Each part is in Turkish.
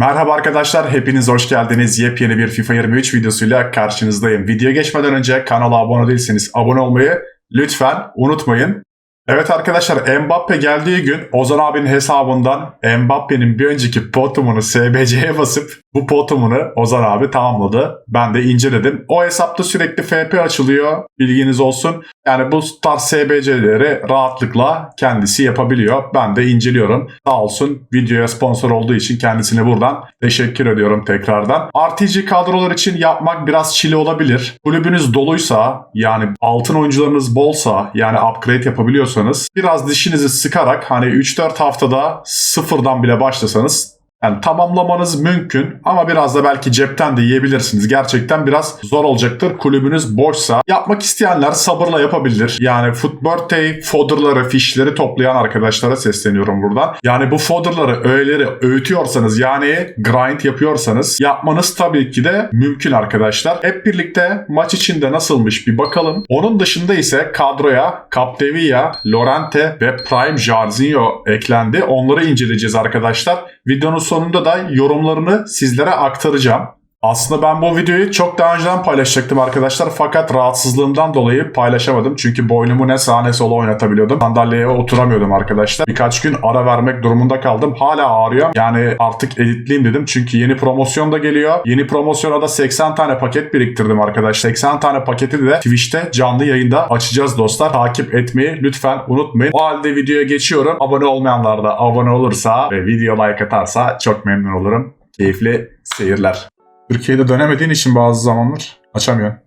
Merhaba arkadaşlar, hepiniz hoş geldiniz. Yepyeni bir FIFA 23 videosuyla karşınızdayım. Video geçmeden önce kanala abone değilseniz abone olmayı lütfen unutmayın. Evet arkadaşlar Mbappe geldiği gün Ozan abinin hesabından Mbappe'nin bir önceki potumunu SBC'ye basıp bu potumunu Ozan abi tamamladı. Ben de inceledim. O hesapta sürekli FP açılıyor. Bilginiz olsun. Yani bu tarz SBC'leri rahatlıkla kendisi yapabiliyor. Ben de inceliyorum. Sağ olsun videoya sponsor olduğu için kendisine buradan teşekkür ediyorum tekrardan. RTG kadrolar için yapmak biraz çile olabilir. Kulübünüz doluysa yani altın oyuncularınız bolsa yani upgrade yapabiliyorsanız biraz dişinizi sıkarak hani 3-4 haftada sıfırdan bile başlasanız yani tamamlamanız mümkün ama biraz da belki cepten de yiyebilirsiniz. Gerçekten biraz zor olacaktır. Kulübünüz boşsa yapmak isteyenler sabırla yapabilir. Yani Foot Birthday fodderları, fişleri toplayan arkadaşlara sesleniyorum buradan. Yani bu fodderları, öğeleri öğütüyorsanız yani grind yapıyorsanız yapmanız tabii ki de mümkün arkadaşlar. Hep birlikte maç içinde nasılmış bir bakalım. Onun dışında ise kadroya Capdevia, Lorente ve Prime Jarzinho eklendi. Onları inceleyeceğiz arkadaşlar. Videonun sonunda da yorumlarını sizlere aktaracağım. Aslında ben bu videoyu çok daha önceden paylaşacaktım arkadaşlar fakat rahatsızlığımdan dolayı paylaşamadım. Çünkü boynumu ne sağa ne sola oynatabiliyordum. Sandalyeye oturamıyordum arkadaşlar. Birkaç gün ara vermek durumunda kaldım. Hala ağrıyor. Yani artık editleyeyim dedim. Çünkü yeni promosyon da geliyor. Yeni promosyona da 80 tane paket biriktirdim arkadaşlar. 80 tane paketi de Twitch'te canlı yayında açacağız dostlar. Takip etmeyi lütfen unutmayın. O halde videoya geçiyorum. Abone olmayanlar da abone olursa ve video like atarsa çok memnun olurum. Keyifli seyirler. Türkiye'de dönemediğin için bazı zamanlar açamıyorum.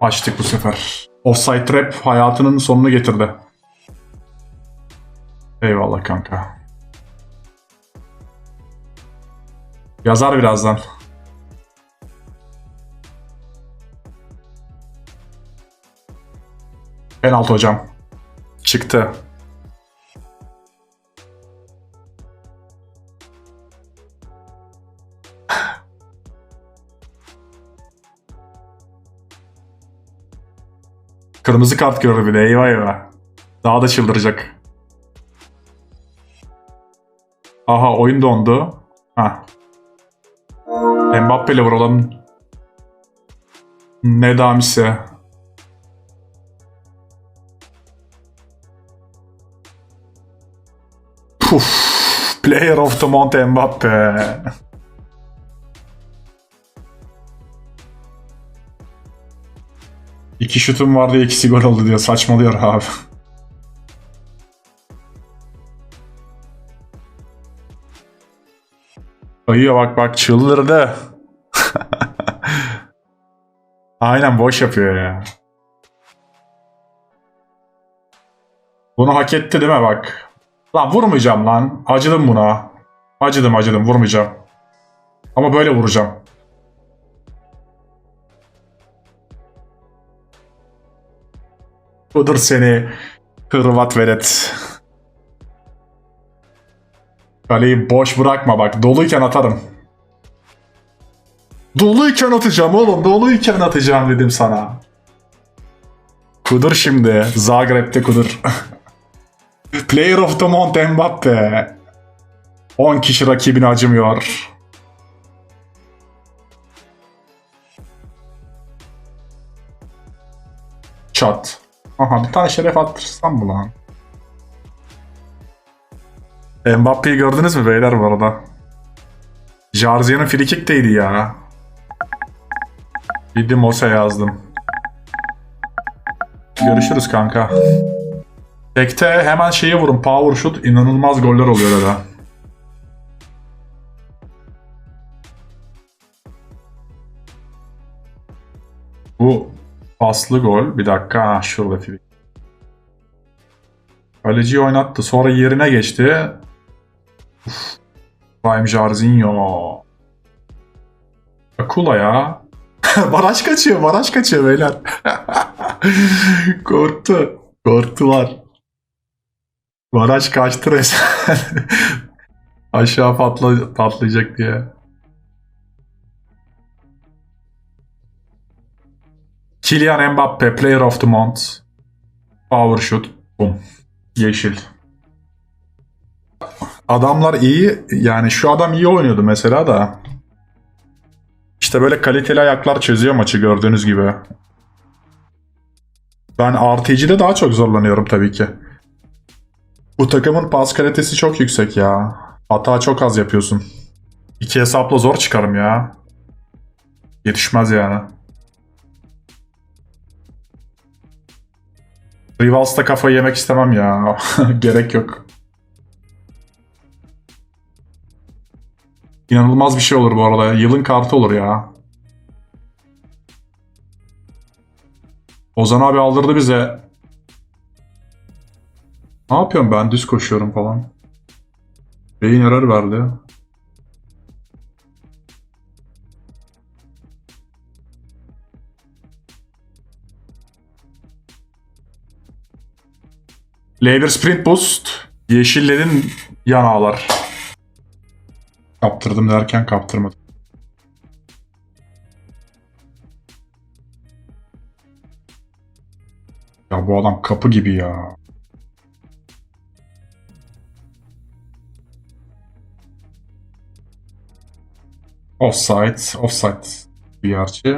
Açtık bu sefer. Offside Trap hayatının sonunu getirdi. Eyvallah kanka. Yazar birazdan. Penaltı hocam. Çıktı. Kırmızı kart gördü bir de eyvah eyvah. Daha da çıldıracak. Aha oyun dondu. Ha. Mbappe ile vuralım. Ne damise. Puf. Player of the month Mbappe. İki şutum vardı ikisi gol oldu diyor. Saçmalıyor abi. Ayıya bak bak çıldırdı. Aynen boş yapıyor ya. Bunu hak etti değil mi bak. Lan vurmayacağım lan. Acıdım buna. Acıdım acıdım vurmayacağım. Ama böyle vuracağım. Budur seni Hırvat velet. Kaleyi boş bırakma bak. Doluyken atarım. Doluyken atacağım oğlum. Doluyken atacağım dedim sana. Kudur şimdi. Zagreb'te kudur. Player of the Month Mbappe. 10 kişi rakibine acımıyor. Çat. Aha bir tane şeref attırsam mı lan? Mbappe'yi gördünüz mü beyler bu arada? Jarzia'nın frikik'teydi ya. Bir de Mose yazdım. Görüşürüz kanka. Tekte hemen şeyi vurun. Power shoot inanılmaz goller oluyor öyle. Bu paslı gol. Bir dakika. Ha, şurada free. Kaleciyi oynattı. Sonra yerine geçti. Uf. Prime Jarzinho. Akula ya. baraj kaçıyor. Baraj kaçıyor beyler. Korktu. Korktular. Baraj kaçtı resmen. Aşağı patla, patlayacak diye. Kylian Mbappe, Player of the Month. Power Shoot. Boom. Yeşil. Adamlar iyi. Yani şu adam iyi oynuyordu mesela da. İşte böyle kaliteli ayaklar çözüyor maçı gördüğünüz gibi. Ben RTG'de daha çok zorlanıyorum tabii ki. Bu takımın pas kalitesi çok yüksek ya. Hata çok az yapıyorsun. İki hesapla zor çıkarım ya. Yetişmez yani. Rivals'ta kafayı yemek istemem ya. Gerek yok. İnanılmaz bir şey olur bu arada. Yılın kartı olur ya. Ozan abi aldırdı bize. Ne yapıyorum ben? Düz koşuyorum falan. Beyin error verdi. Labor Sprint Boost. Yeşillerin yanağlar. Kaptırdım derken kaptırmadım. Ya bu adam kapı gibi ya. Offside, offside bir gerçi.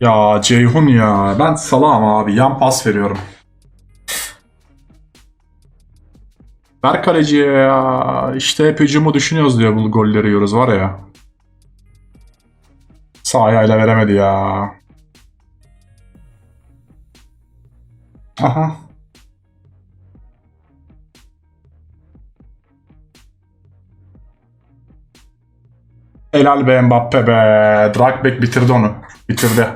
Ya Ceyhun ya. Ben salam abi. Yan pas veriyorum. Ver kaleciye ya. İşte hep hücumu düşünüyoruz diyor bu golleri yiyoruz var ya. Sağ ayağıyla veremedi ya. Aha. Helal be Mbappe be. Dragback bitirdi onu. Bitirdi.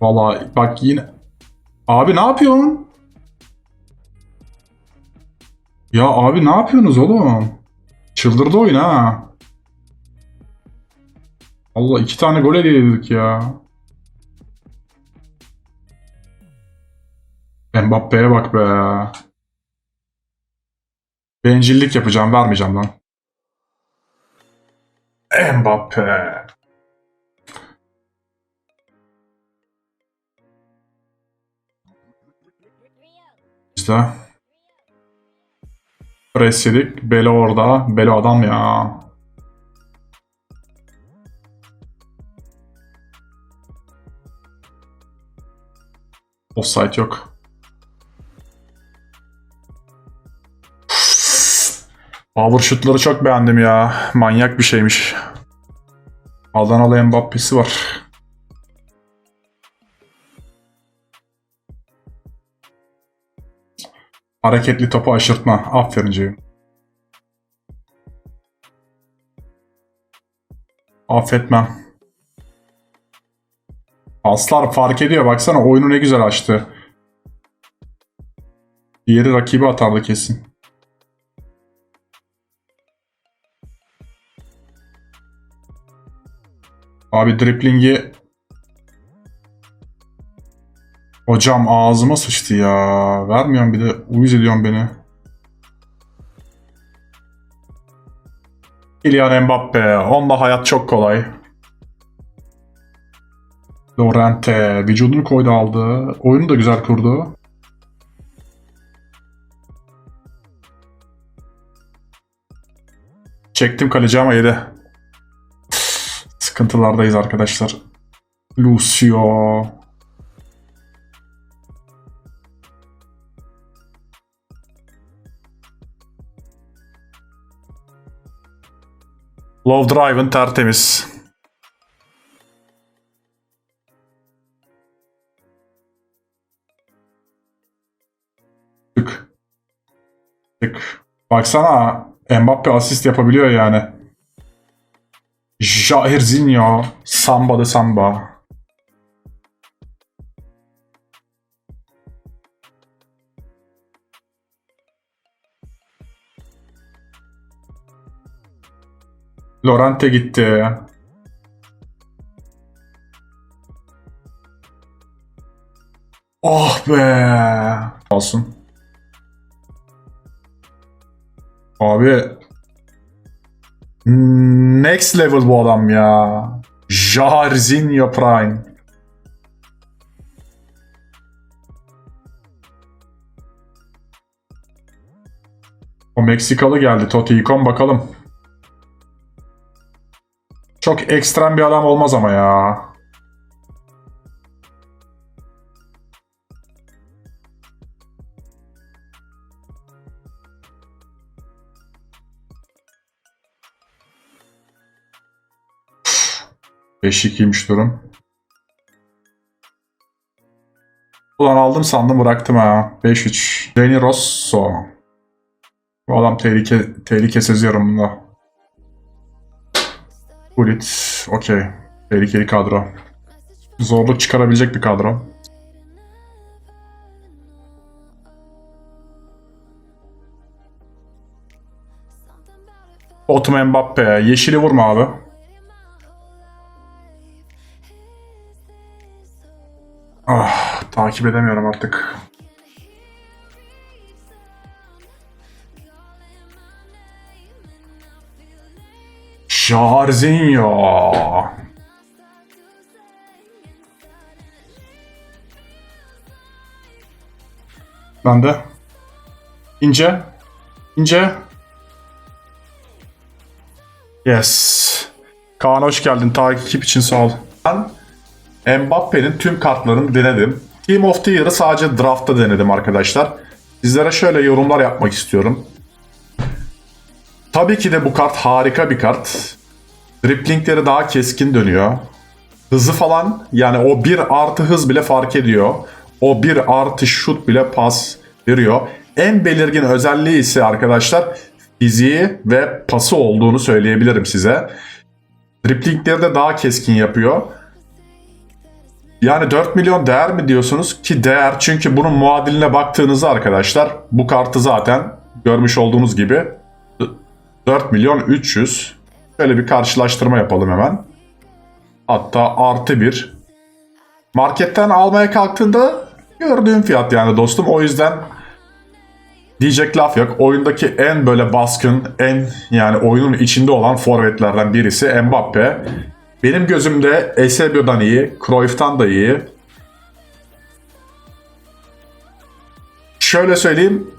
Vallahi bak yine. Abi ne yapıyorsun? Ya abi ne yapıyorsunuz oğlum? Çıldırdı oyun ha. Allah iki tane gol yedik ya. Mbappe'ye bak be. Bencillik yapacağım vermeyeceğim lan. Mbappe. İşte. Pres yedik. Belo orada. Belo adam ya. Offside yok. Power shoot'ları çok beğendim ya. Manyak bir şeymiş. Adanalı Mbappe'si var. Hareketli topu aşırtma. Aferin Ceyhun. Affetmem. Aslar fark ediyor. Baksana oyunu ne güzel açtı. Diğeri rakibi atardı kesin. Abi driplingi Hocam ağzıma sıçtı ya. Vermiyorum bir de uyuz ediyorsun beni. Kylian Mbappe. Onunla hayat çok kolay. Lorente. Vücudunu koydu aldı. Oyunu da güzel kurdu. Çektim kaleci ama yedi. Sıkıntılardayız arkadaşlar. Lucio. Love Drive'ın tertemiz. Tık. Tık. Baksana Mbappe asist yapabiliyor yani. Jairzinho. Samba de Samba. Lorente gitti. Oh be. Olsun. Abi next level bu adam ya. Jarzinho Prime. O Meksikalı geldi. İkon bakalım. Çok ekstrem bir adam olmaz ama ya. Beş 2ymiş durum. Ulan aldım sandım bıraktım ha. 5-3. Deni Rosso. Bu adam tehlike, tehlike seziyorum bunda. Gullit. Okey. Tehlikeli kadro. Zorluk çıkarabilecek bir kadro. Otum Mbappe. Yeşili vurma abi. Ah, takip edemiyorum artık. Jarzinho. Ben de. İnce. İnce. Yes. Kaan hoş geldin. Takip için sağ ol. Mbappe'nin tüm kartlarını denedim. Team of the Year'ı sadece draft'ta denedim arkadaşlar. Sizlere şöyle yorumlar yapmak istiyorum. Tabii ki de bu kart harika bir kart. Driplingleri daha keskin dönüyor. Hızı falan yani o bir artı hız bile fark ediyor. O bir artı şut bile pas veriyor. En belirgin özelliği ise arkadaşlar fiziği ve pası olduğunu söyleyebilirim size. Driplingleri de daha keskin yapıyor. Yani 4 milyon değer mi diyorsunuz ki değer çünkü bunun muadiline baktığınızda arkadaşlar bu kartı zaten görmüş olduğunuz gibi 4 milyon 300 şöyle bir karşılaştırma yapalım hemen. Hatta artı bir. Marketten almaya kalktığında gördüğüm fiyat yani dostum o yüzden diyecek laf yok. Oyundaki en böyle baskın, en yani oyunun içinde olan forvetlerden birisi Mbappe. Benim gözümde Eusebio'dan iyi, Cruyff'tan da iyi. Şöyle söyleyeyim.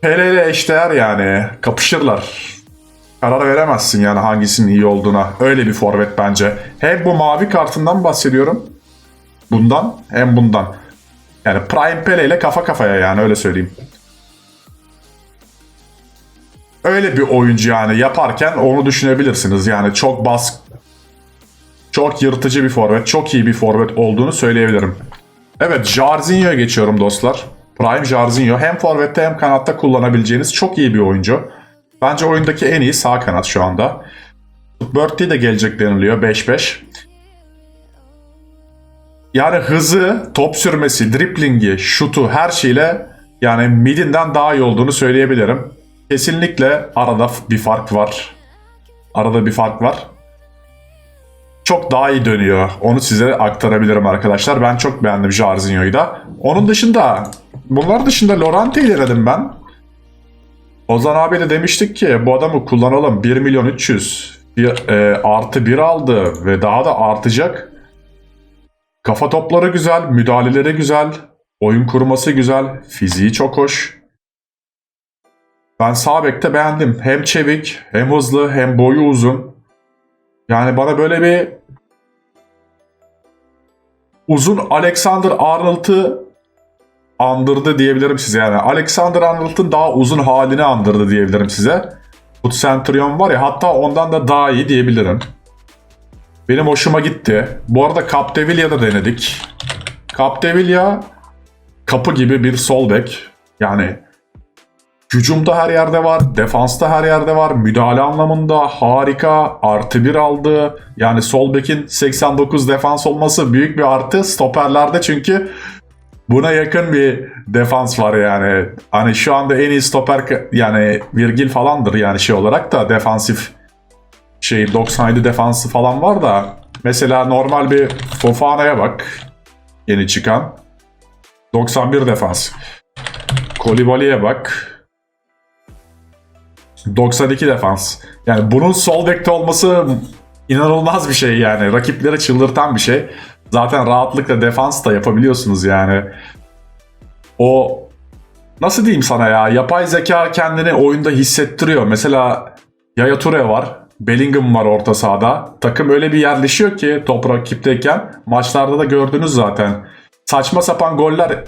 Pele ile eşdeğer yani. Kapışırlar. Karar veremezsin yani hangisinin iyi olduğuna. Öyle bir forvet bence. Hem bu mavi kartından bahsediyorum. Bundan hem bundan. Yani Prime Pele ile kafa kafaya yani öyle söyleyeyim. Öyle bir oyuncu yani yaparken onu düşünebilirsiniz. Yani çok bas çok yırtıcı bir forvet, çok iyi bir forvet olduğunu söyleyebilirim. Evet, Jarzinho'ya geçiyorum dostlar. Prime Jarzinho hem forvette hem kanatta kullanabileceğiniz çok iyi bir oyuncu. Bence oyundaki en iyi sağ kanat şu anda. Bertie de gelecek deniliyor 5-5. Yani hızı, top sürmesi, driplingi, şutu her şeyle yani midinden daha iyi olduğunu söyleyebilirim. Kesinlikle arada bir fark var. Arada bir fark var. Çok daha iyi dönüyor. Onu size aktarabilirim arkadaşlar. Ben çok beğendim Jarzinho'yu da. Onun dışında, bunlar dışında Lorante'yi denedim ben. Ozan abi de demiştik ki bu adamı kullanalım 1 milyon 300 bir, e, artı 1 aldı ve daha da artacak. Kafa topları güzel, müdahaleleri güzel, oyun kurması güzel, fiziği çok hoş. Ben sağ bekte beğendim. Hem çevik, hem hızlı, hem boyu uzun. Yani bana böyle bir uzun Alexander Arnold'ı andırdı diyebilirim size yani. Alexander Arnold'ın daha uzun halini andırdı diyebilirim size. Bu Centurion var ya hatta ondan da daha iyi diyebilirim. Benim hoşuma gitti. Bu arada Capdevilla'da denedik. Capdevilla kapı gibi bir sol bek. Yani hücumda her yerde var, defansta her yerde var. Müdahale anlamında harika. Artı bir aldı. Yani sol bekin 89 defans olması büyük bir artı. Stoperlerde çünkü buna yakın bir defans var yani. Hani şu anda en iyi stoper yani Virgil falandır yani şey olarak da defansif şey 97 defansı falan var da mesela normal bir Fofana'ya bak yeni çıkan 91 defans. Kolibali'ye bak 92 defans. Yani bunun sol bekte olması inanılmaz bir şey yani. Rakipleri çıldırtan bir şey. Zaten rahatlıkla defans da yapabiliyorsunuz yani. O nasıl diyeyim sana ya yapay zeka kendini oyunda hissettiriyor. Mesela Yaya Toure var. Bellingham var orta sahada. Takım öyle bir yerleşiyor ki top rakipteyken maçlarda da gördünüz zaten. Saçma sapan goller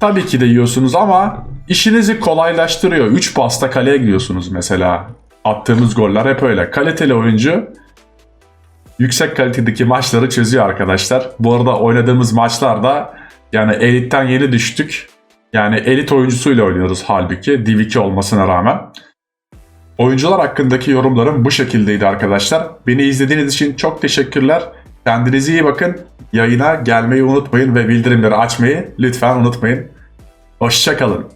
tabii ki de yiyorsunuz ama işinizi kolaylaştırıyor. 3 pasta kaleye gidiyorsunuz mesela. Attığımız goller hep öyle. Kaliteli oyuncu yüksek kalitedeki maçları çözüyor arkadaşlar. Bu arada oynadığımız maçlarda yani elitten yeni düştük. Yani elit oyuncusuyla oynuyoruz halbuki Div 2 olmasına rağmen. Oyuncular hakkındaki yorumlarım bu şekildeydi arkadaşlar. Beni izlediğiniz için çok teşekkürler. Kendinize iyi bakın. Yayına gelmeyi unutmayın ve bildirimleri açmayı lütfen unutmayın. Hoşçakalın.